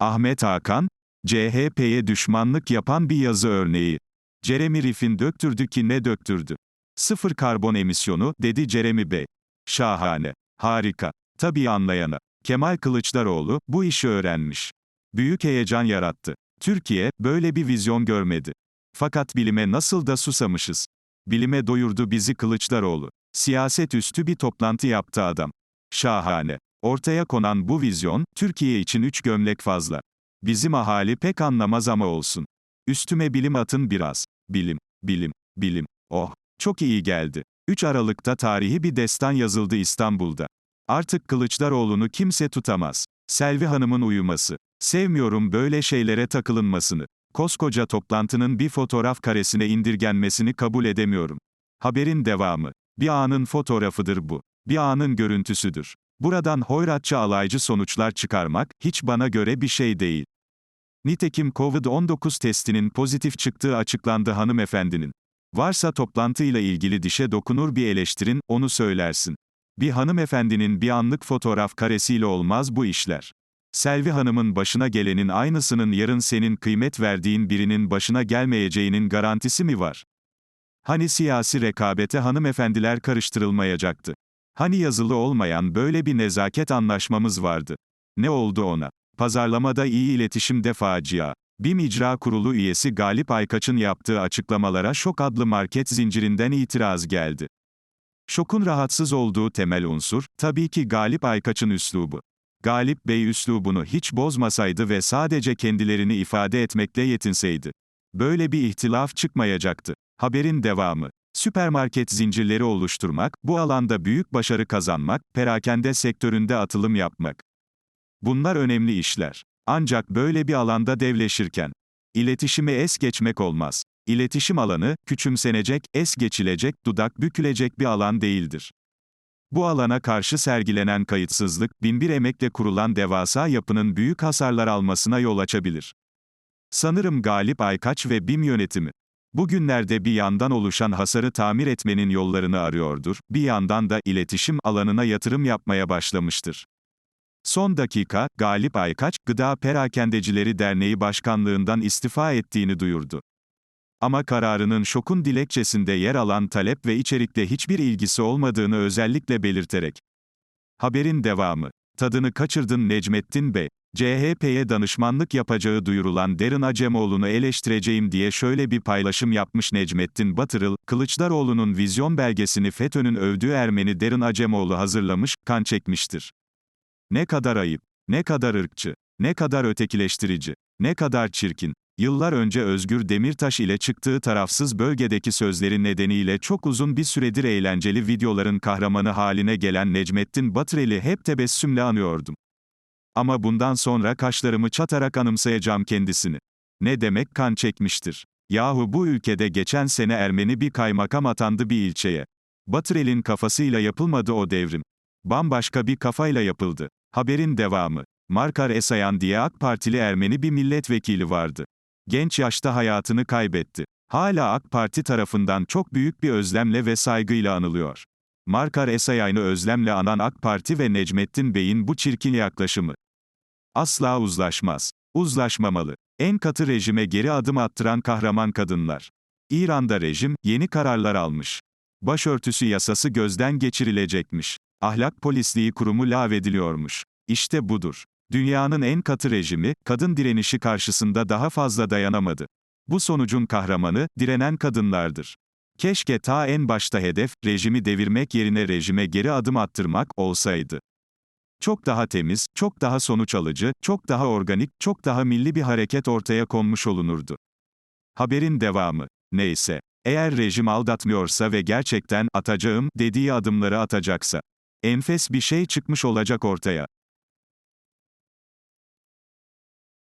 Ahmet Hakan, CHP'ye düşmanlık yapan bir yazı örneği. Jeremy Riff'in döktürdü ki ne döktürdü? Sıfır karbon emisyonu, dedi Jeremy Bey. Şahane. Harika. Tabii anlayana. Kemal Kılıçdaroğlu, bu işi öğrenmiş. Büyük heyecan yarattı. Türkiye, böyle bir vizyon görmedi. Fakat bilime nasıl da susamışız. Bilime doyurdu bizi Kılıçdaroğlu. Siyaset üstü bir toplantı yaptı adam. Şahane. Ortaya konan bu vizyon, Türkiye için üç gömlek fazla. Bizim ahali pek anlamaz ama olsun. Üstüme bilim atın biraz. Bilim, bilim, bilim. Oh, çok iyi geldi. 3 Aralık'ta tarihi bir destan yazıldı İstanbul'da. Artık Kılıçdaroğlu'nu kimse tutamaz. Selvi Hanım'ın uyuması. Sevmiyorum böyle şeylere takılınmasını. Koskoca toplantının bir fotoğraf karesine indirgenmesini kabul edemiyorum. Haberin devamı. Bir anın fotoğrafıdır bu. Bir anın görüntüsüdür. Buradan hoyratça alaycı sonuçlar çıkarmak, hiç bana göre bir şey değil. Nitekim COVID-19 testinin pozitif çıktığı açıklandı hanımefendinin. Varsa toplantıyla ilgili dişe dokunur bir eleştirin, onu söylersin. Bir hanımefendinin bir anlık fotoğraf karesiyle olmaz bu işler. Selvi Hanım'ın başına gelenin aynısının yarın senin kıymet verdiğin birinin başına gelmeyeceğinin garantisi mi var? Hani siyasi rekabete hanımefendiler karıştırılmayacaktı? Hani yazılı olmayan böyle bir nezaket anlaşmamız vardı? Ne oldu ona? Pazarlamada iyi iletişimde facia. BİM İcra Kurulu üyesi Galip Aykaç'ın yaptığı açıklamalara Şok adlı market zincirinden itiraz geldi. Şok'un rahatsız olduğu temel unsur, tabii ki Galip Aykaç'ın üslubu. Galip Bey üslubunu hiç bozmasaydı ve sadece kendilerini ifade etmekle yetinseydi. Böyle bir ihtilaf çıkmayacaktı. Haberin devamı. Süpermarket zincirleri oluşturmak, bu alanda büyük başarı kazanmak, perakende sektöründe atılım yapmak. Bunlar önemli işler. Ancak böyle bir alanda devleşirken, iletişime es geçmek olmaz. İletişim alanı, küçümsenecek, es geçilecek, dudak bükülecek bir alan değildir. Bu alana karşı sergilenen kayıtsızlık, binbir emekle kurulan devasa yapının büyük hasarlar almasına yol açabilir. Sanırım Galip Aykaç ve BİM yönetimi, bugünlerde bir yandan oluşan hasarı tamir etmenin yollarını arıyordur, bir yandan da iletişim alanına yatırım yapmaya başlamıştır. Son dakika, Galip Aykaç, Gıda Perakendecileri Derneği Başkanlığından istifa ettiğini duyurdu. Ama kararının şokun dilekçesinde yer alan talep ve içerikle hiçbir ilgisi olmadığını özellikle belirterek. Haberin devamı. Tadını kaçırdın Necmettin Bey. CHP'ye danışmanlık yapacağı duyurulan Derin Acemoğlu'nu eleştireceğim diye şöyle bir paylaşım yapmış Necmettin Batırıl, Kılıçdaroğlu'nun vizyon belgesini FETÖ'nün övdüğü Ermeni Derin Acemoğlu hazırlamış, kan çekmiştir. Ne kadar ayıp, ne kadar ırkçı, ne kadar ötekileştirici, ne kadar çirkin. Yıllar önce Özgür Demirtaş ile çıktığı tarafsız bölgedeki sözleri nedeniyle çok uzun bir süredir eğlenceli videoların kahramanı haline gelen Necmettin Batırel'i hep tebessümle anıyordum. Ama bundan sonra kaşlarımı çatarak anımsayacağım kendisini. Ne demek kan çekmiştir? Yahu bu ülkede geçen sene Ermeni bir kaymakam atandı bir ilçeye. Batırel'in kafasıyla yapılmadı o devrim. Bambaşka bir kafayla yapıldı. Haberin devamı. Markar Esayan diye AK Partili Ermeni bir milletvekili vardı. Genç yaşta hayatını kaybetti. Hala AK Parti tarafından çok büyük bir özlemle ve saygıyla anılıyor. Markar Esayan'ı özlemle anan AK Parti ve Necmettin Bey'in bu çirkin yaklaşımı. Asla uzlaşmaz. Uzlaşmamalı. En katı rejime geri adım attıran kahraman kadınlar. İran'da rejim, yeni kararlar almış. Başörtüsü yasası gözden geçirilecekmiş. Ahlak polisliği kurumu lağvediliyormuş. İşte budur. Dünyanın en katı rejimi, kadın direnişi karşısında daha fazla dayanamadı. Bu sonucun kahramanı, direnen kadınlardır. Keşke ta en başta hedef, rejimi devirmek yerine rejime geri adım attırmak olsaydı. Çok daha temiz, çok daha sonuç alıcı, çok daha organik, çok daha milli bir hareket ortaya konmuş olunurdu. Haberin devamı. Neyse. Eğer rejim aldatmıyorsa ve gerçekten atacağım dediği adımları atacaksa. Enfes bir şey çıkmış olacak ortaya.